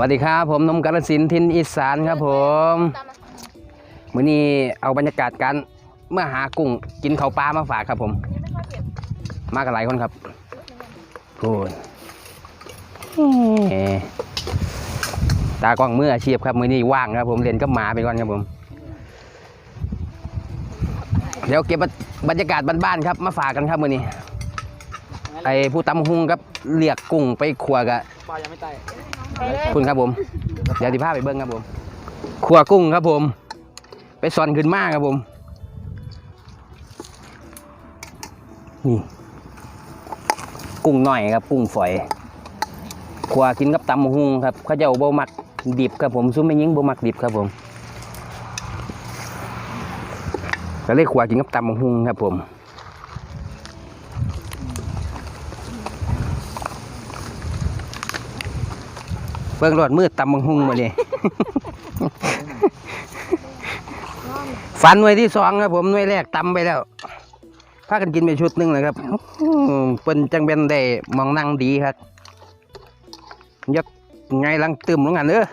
วัสดีครับ ผมนมกาลสินทินอีสานครับผมมื้อนี้เอาบรรยากาศการเมื่อหากุ้งกินเขาปลามาฝากครับผม มากันหลายคนครับโอ้ยตากล้องมืออาชีพครับ มื้อนี้ว่างครับผมเรียนกับหมาไปก่อนครับผม เดี๋ยวเก็บบรรยากาศบ้านๆครับ มาฝากกันครับมื้อนี้ ไอ้ผู้ตำหุงกับเลียกกุ้งไปขัวกะปลายังไม่ตายคุณครับผม เดี๋ยวที่พาไปเบิ้งครับผมขัวกุ้งครับผม ไปสอนขึ้นมาครับผม นี่กุ้งหน่อยครับกุ้งฝอยขัวกินกับตำบักหุงครับเขาเจ้าโบมักดิบครับผมซุ้มไม่ยิงโบมักดิบครับผมก็เลยขัวกินกับตำบักหุงครับผม เบิ่งรอดมืดตำบังหุงมาเลยฟันหน่วยที่สองครับผมหน่วยแรกตำไปแล้วพากันกินไปชุดหนึ่งเลยครับเปิ้นจังเป็นได้มองนั่งดีครับยักไงลังตึมลงกันเด้อ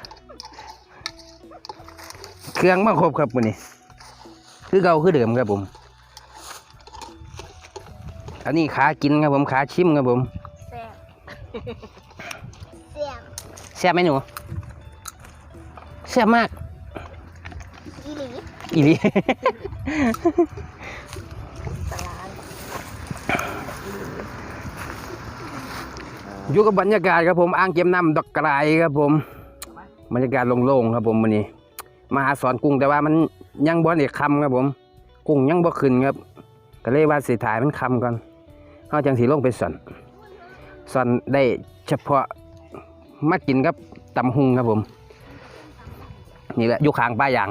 เครื่องมาครบครับวันนี้ คือเก่าคือเดิมครับผม อันนี้ขากินครับผมขาชิมครับผม แซ่บแซ่บแซ่บไหมหนูแซ่บมากอีหลีอีหลี ปลาร้าอยู่กับบรรยากาศครับผมอ่างเก็บน้ำดอกกระไดครับผม บรรยากาศโล่งๆครับผมวันนี้มาหาสอนกุ้งแต่ว่ามันยังบ่ได้คำครับผม กุ้งยังบ่ขึ้นครับก็เลยว่าสิถ่ายมันคำก่อนเขาจังสีลงไปสอนสอนได้เฉพาะ มากินกับตำหุงครับผม นี่แหละอยู่ข้างป้ายาง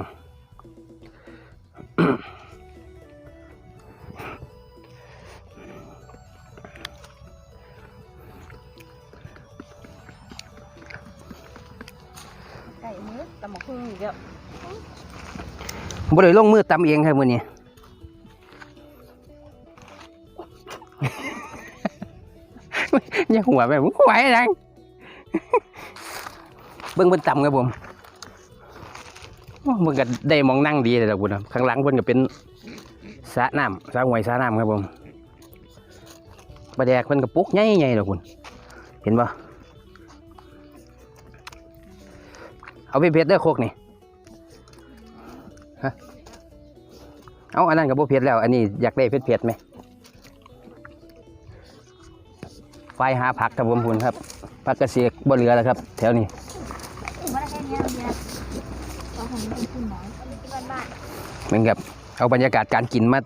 ไก่มือตำหมกหุ่งอีกแล้วบ่ได้ลงมือตำเองครับมื้อนี้อย่าหัวแบบไหวจัง เบิ่งเพิ่นตำครับผมมันก็ได้มองนั่งดีเลยดอกบุญครับข้างหลังเพิ่นก็เป็นสระน้ำสระห้วยสระน้ำครับผมปลาแดกเพิ่นก็ปุกใหญ่ๆดอกคุณเห็นบ่เอาไปเผ็ดเด้โคกนี่เอาอันนั้นกับโบเผ็ดแล้ว อันนี้อยากได้เผ็ดเผ็ดไหม ไฟหาผักครับผมคุณครับผักกระเสียกบ่เหลือแล้วครับ แถวนี้เหมือนกับเอาบรรยากาศการกินมา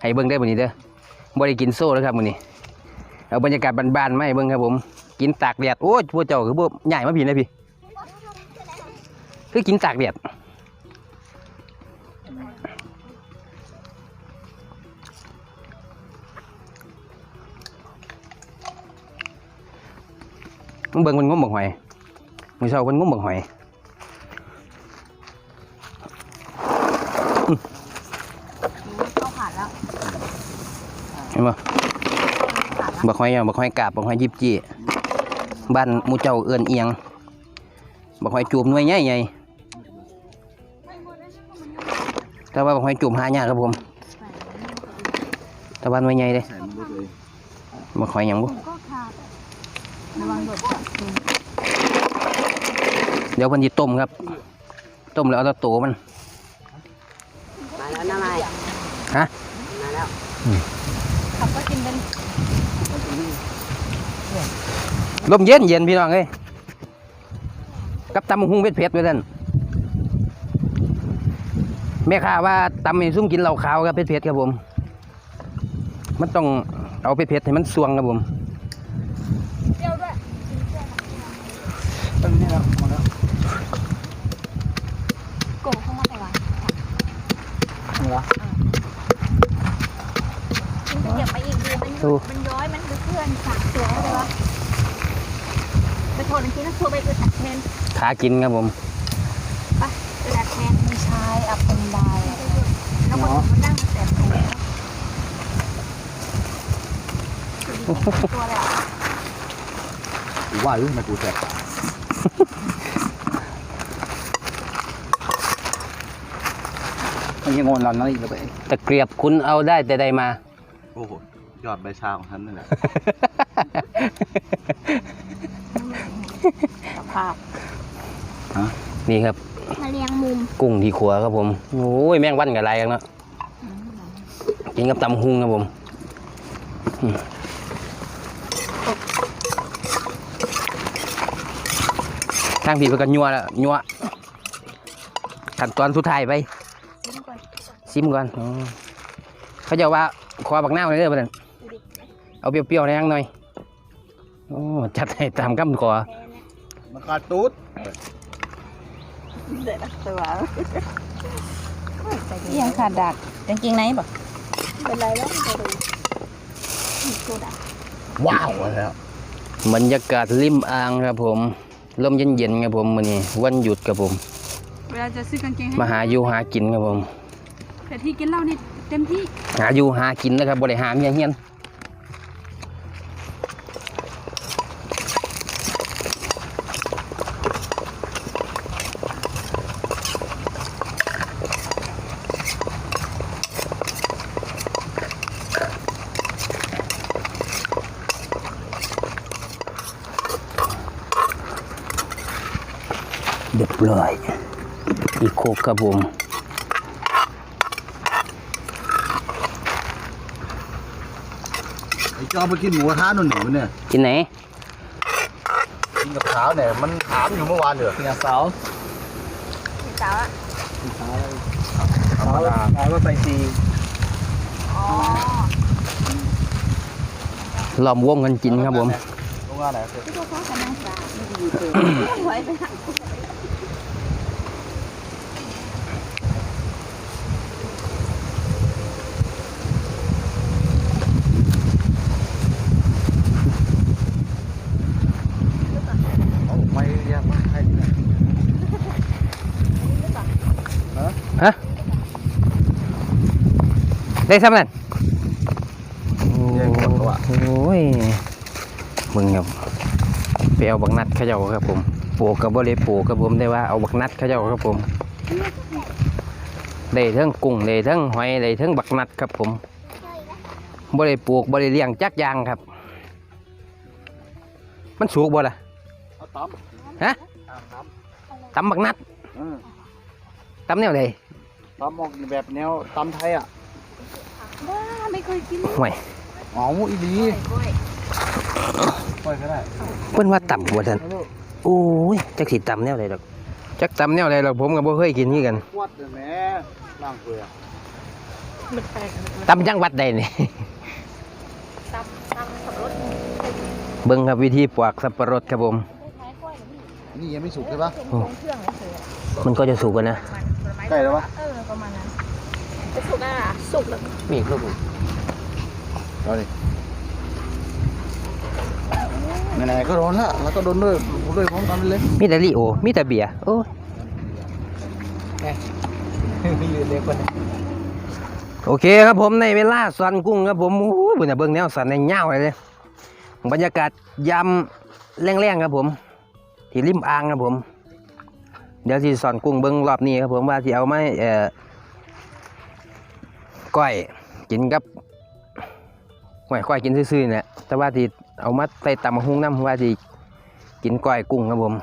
ให้เบิ้งได้บ่นี้เด้อบ่ได้กินโซ่แล้วครับมื้อนี้เอาบรรยากาศบ้านๆมาให้เบิ้งครับผม กินตากแดดโอ้ยพวกเจ้าคือบ่ใหญ่มาพี่นะพี่คือกินตากแดด มึงเบิ่งมันงมบักหอยมึงเช้ามันงมบักหอยเข้าผ่านแล้วเห็นบ่บักหอยอะบักหอ เจ้าเอื้อนเอียงบักหอยจูบหน่วยใหญ่ใหญ่แต่ว่าบักหอยจูบหายากครับผมแต่ว่าหน่วยใหญ่เลยใส่มันด้วยเลยบักหอยหยังบ่ก็ขาดระวังโดดเดี๋ยวเพิ่นสิต้มครับ ต้มแล้วเอาแตะโตมัน มาแล้วน้าไม้ฮะ มาแล้วขับก็กินเป็นลมเย็นเย็นพี่น้องเอ้ยกับตำบักหุงเผ็ดเผ็ดๆด้วยนั่นแม่ค้าว่าตำให้ซุ่มกินเหล้าขาวครับเผ็ดเผ็ดๆครับผม มันต้องเอาเผ็ดเผ็ดๆให้มันสวงครับผมเปรี้ยวด้วย ตรงนี้แล้วหมดแล้วโกะเข้ามาใส่หวานหมดแล้วกินไปเก็บไปอีกดีมันมันย้อยมันคือเพื่อนสามตัวเลยวะไปโทษจริงๆนะทัวร์ไปคือแท็กแมนขากินครับผม ไปคือแท็กแมนไม่ใช่อัพเป็นได้แล้วคนมันนั่งแต่ตัวตัวเลยกูว่าอยู่ทำไมกูแสบ มันยังงอนเรานั่นอีกแล้วไปตะเกียบคุณเอาได้แต่ใดมา โอ้โหยอดใบชาของท่านนั่นแหละภาพนี่ครับ มาเรียงมุมกุ้งที่ขัวครับผมโอ้ยแมงวันกับอะไรกันเนาะกินกับตำหุงครับผมทางผีไปกันยัวแล้วยัวขั้นตอนสุดท้ายไป ซิมก่อนอ๋อเขาจะว่าขอบักหน้าเลยเด้อประเด็นดูดิเอาเปรี้ยวๆในยังหน่อยโอ้จัดให้ตามคำขอแพ้นะมันขาดตูดเด็ดตัวยังขาดดักกางเกงในบ่เป็นไรแล้วจะดูกูดักว้าวแล้วบรรยากาศริมอ่างครับผมลมเย็นๆครับผมมื้อนี้วันหยุดครับผม เวลาจะซื้อกางเกงให้มาหาอยู่หากินครับผม แต่ที่กินเหล้านี่เต็มที่หาอยู่หากินนะครับบริหารเมียเฮียนเรียบร้อยอีกโคกครับผม ไอ้จอมากินหมูกระทะนู่นหนูเนี่ยกินไหนกินกับขาวเนี่ยมันถามอยู่เมื่อวานเหรอเนี่ยเสาพี่สาวอะเสาเสาเสาว่าไปซีอ๋อล้อมวงกันกินครับผมตรงว่าไหนคือ ที่พวกเขากำลังสาไว้ไปหัก เอาไม่เรียกให้ ฮะ ได้ซ้ำนั่นเรียกคนตัวโอ้ยมึงครับไปเอาบักนัดเขาเจ้าครับผมปลูกกับบ่ได้ปลูกครับผมได้ว่าเอาบักนัดเขาเจ้าครับผมได้ทั้งกุ้งได้ทั้งหอยได้ทั้งบักนัดครับผมบ่ได้ปลูกบ่ได้เลี้ยงจักอย่างครับ มันสุกบ่ล่ะเอาต้อมฮะตำบักนัดอืมตำแนวใดต้อมออกแบบแนวตำไทยอะ ว้าไม่เคยกินห่วยอ๋ออีหลีกล้วยปล่อยก็ได้เพิ่นว่าต่ำบ่ท่านโอ้ยจักสิต่ำแนวใดดอกจักต่ำแนวใดดอกผมก็บ่เคยกินคือกันขวดเลยแม่ล่างเปลือกมันแปลกต่ำจังหวัดใดนี่ ตำตำสับปะรดเบิ่งครับวิธีปอกสับปะรดครับผม คล้ายๆกล้วยเหรอพี่นี่ยังไม่สุกใช่ปะเป็นของเครื่องเฉยๆมันก็จะสุกกันนะมันผลไม้ใกล้แล้วปะเออประมาณนั้น จะสุกอะสุกแล้วมีอีกลูกเอาดิไหนๆก็โดนละแล้วก็โดนด้วยด้วยพร้อมกันเลยมีแต่ลิโอ มีแต่เบียร์โอ้ยมีอยู่เด็กคนนึงโอเคครับผมในเวลาสันกุ้งครับผมโอ้ยบุญน่ะเบิ่งแนวสันในเงาเลยเลยบรรยากาศยำแรงๆครับผม ที่ริมอ่างครับผม เดี๋ยวสิสอนกุ้งเบิ่งรอบนี้ครับผมว่าสิเอาไหมาเอ่อ ก้อยกินกับหอยก้อยกินซื่อๆเนี่ยแต่ว่าที่เอามาใส่ตำบักหุ่งน้ำว่าสิกินก้อยกุ้งครับผม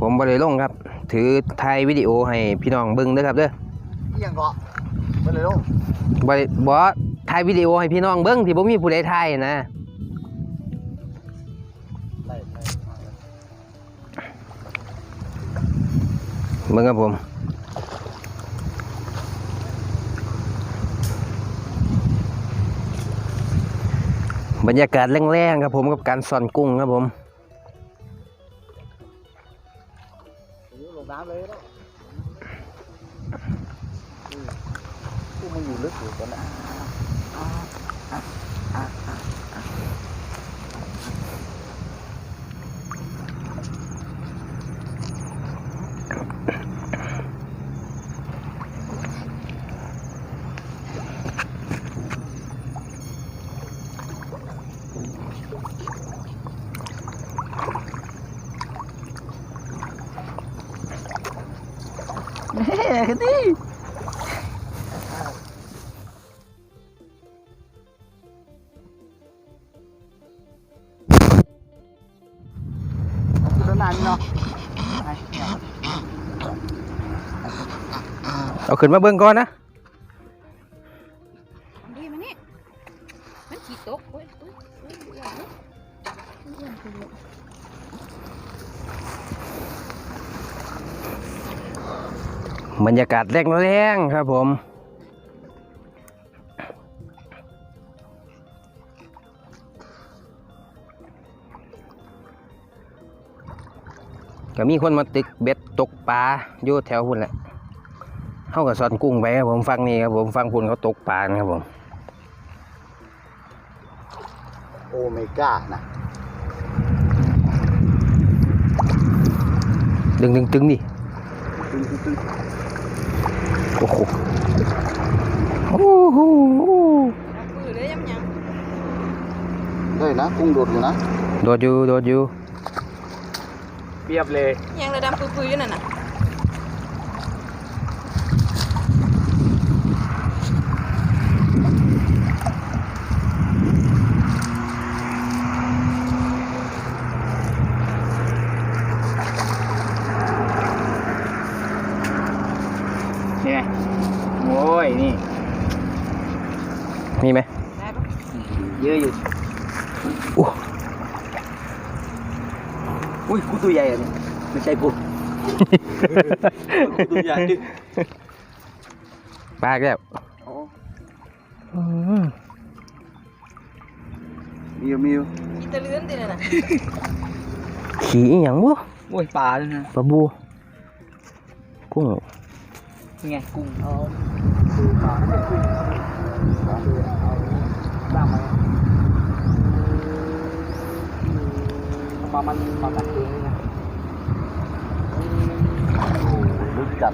ผมบริลงครับ ถือถ่ายวิดีโอให้พี่น้องเบิ่งเด้อครับเด้อเอียงเกาะไปเลยลูกบริบอถ่ายวิดีโอให้พี่น้องเบิ่งที่บ่มีผู้ใดถ่ายนะไล่ไล่เบิ่งครับผม บรรยากาศแรงๆครับผมกับการสอนกุ้งครับผมลงน้ำเลยแล้วพวกมันอยู่ลึกอยู่ตอนนั้น แม่กันดิเอาขึ้นแล้วนานเนาะไปเนี่ย เอาขึ้นมาเบิ่งก่อนนะ บรรยากาศแรงแรงๆครับผม ก็มีคนมาตึกเบ็ดตกปลาอยู่แถวพุ่นแหละเข้ากับซอนกุ้งไปครับผมฟังนี่ครับผมฟังพุ่นเขาตกปลานะครับผม โอเมก้านะดึงดึงตึงดิตึ้งตึ้งตึ้ง โอ้โหโอ้โหมือเลยยังยังได้นะกุ้งโดดอยู่นะ โดดอยู่ โดดอยู่เปียบเลย ยังเลยดำปุยๆอยู่นั่นน่ะ เนี่ยโอ้ยนี่ มีไหม ได้ปะ เยอะอยู่ อู้ อุ้ยกูตัวใหญ่อะเนี่ยไม่ใช่ กูกูตัวใหญ่ปลาอีกแล้วโอ้อืมมีอยู่มีอยู่อีตะเลือนตินั่นน่ะขี่อหย่างวะโอ้ยปลาด้วยนะปลาบูกุ้งนี่ไงกุ้งเอาดูปลาไม่กุ้งเอาเอาบ้างไหมเอามามันมากัดเองเลยนะ ลึก จัด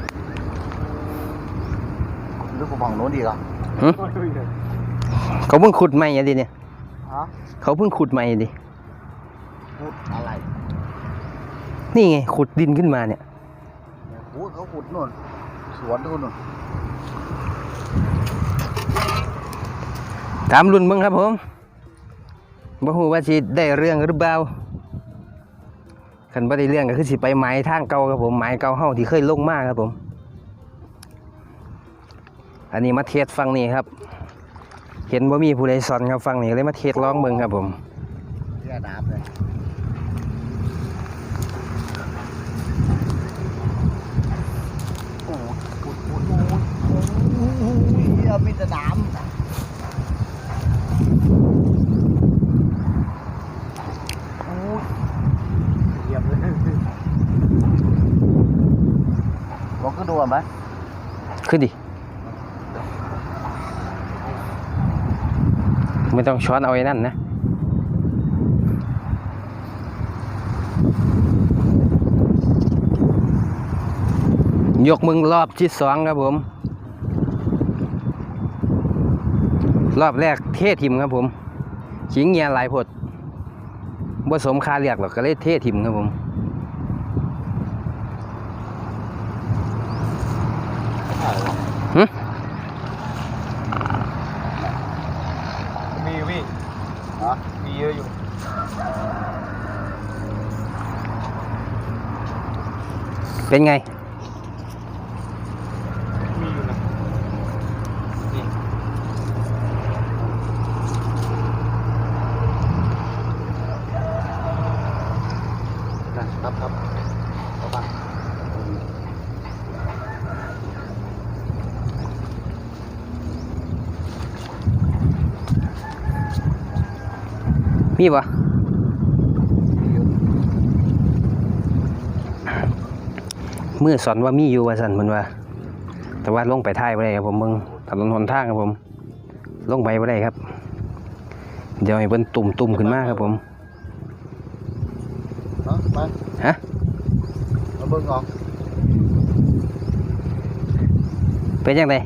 ลึกกว่าฝั่งโน้นดีกอะเขาเพิ่งขุดใหม่อะดิเนี่ย ฮะเขาเพิ่งขุดใหม่อะดิขุดอะไรนี่ไงขุดดินขึ้นมาเนี่ย โอ้ยเขาขุดนู่น สวนนู่นนู่นตามรุ่นมึงครับผมบ่ฮู้ว่าสิได้เรื่องหรือเปล่า คันบ่ได้เรื่องก็คือสิไปไม้ทางเก่าครับผมไม้เก่าเฮาที่เคยลงมากครับผม อันนี้มาเทสฟังนี่ครับ เห็นบ่มีผู้ใดสอนครับฟังนี่เลยมาเทสลองเบิ่งครับผมเรือน้ำเลยโอ้ยขุดขุดโอ้ยโอ้ยโอ้ยเหี้ยมีแต่น้ำโอ้ย เหยียบเลย ลองขึ้นดูก่อนไหมขึ้นดิ ไม่ต้องช้อนเอาไอ้นั่นนะยกมึงรอบที่สองครับผม รอบแรกเททิมครับผม ขิงเงียหลายผดบ่สมคาเรียกหรอกก็เลยเททิมครับผม มีอยู่พี่ฮะมีเยอะอยู่เป็นไง มีอยู่นะนี่นะครับครับเข้าม มีปะมีอยู่มือสอนว่ามีอยู่ว่าสันมันว่า แต่ว่าลงไปท้ายไม่ได้ครับผมมึงถนนหนทางครับผม ลงไปไม่ได้ครับ เดี๋ยวให้เพิ่นตุ่มตุ่มๆขึ้นมาครับผมเนาะไปฮะมาเบิ่งก่อนเป็นยังไง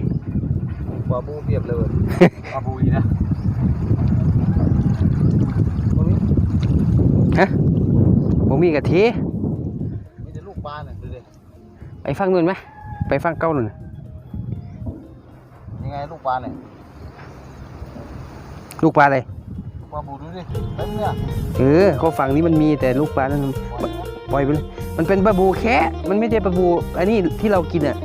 ปลาบูเปรียบเลยปลาบูอีนะ ตรงนี้ ผมมีกะทิมีแต่ลูกปลาเนี่ยดูดิไปฟังนู่นไหมไปฟังเก้าหน่อยยังไงลูกปลาเนี่ยลูกปลาอะไรลูกปลาบูดูดิเต็มเนี่ยเออเขาฝั่งนี้มันมีแต่ลูกปลานั้นปล่อยนะปล่อยไปเลยมันเป็นปลาบูแค่มันไม่ใช่ปลาบูอันนี้ที่เรากินอะ